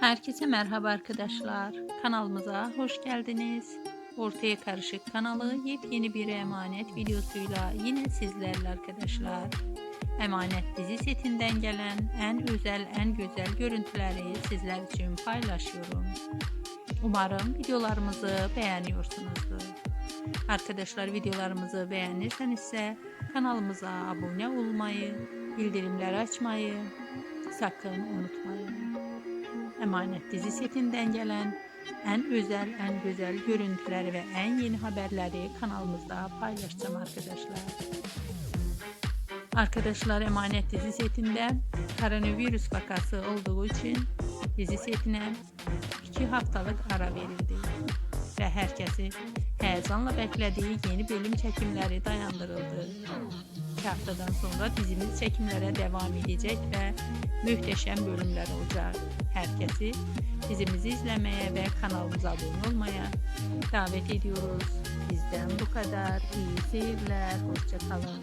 Herkese merhaba arkadaşlar. Kanalımıza hoş geldiniz. Ortaya Karışık kanalı yepyeni bir emanet videosuyla yine sizlerle arkadaşlar. Emanet dizi setinden gelen en özel en güzel görüntüleri sizler için paylaşıyorum. Umarım videolarımızı beğeniyorsunuzdur. Arkadaşlar videolarımızı beğenirseniz kanalımıza abone olmayı, bildirimleri açmayı sakın unutmayın. Emanet dizi setinden gelen en özel, en güzel görüntüleri ve en yeni haberleri kanalımızda paylaşacağım arkadaşlar. Arkadaşlar Emanet dizi setinde koronavirüs vakası olduğu için dizi setine iki haftalık ara verildi ve herkesi heyecanla beklediği yeni bölüm çekimleri dayandırıldı. Haftadan sonra dizimiz çekimlere devam edecek ve muhteşem bölümler olacak. Herkesi dizimizi izlemeye ve kanalımıza abone olmaya davet ediyoruz. Bizden bu kadar. İyi seyirler. Hoşçakalın.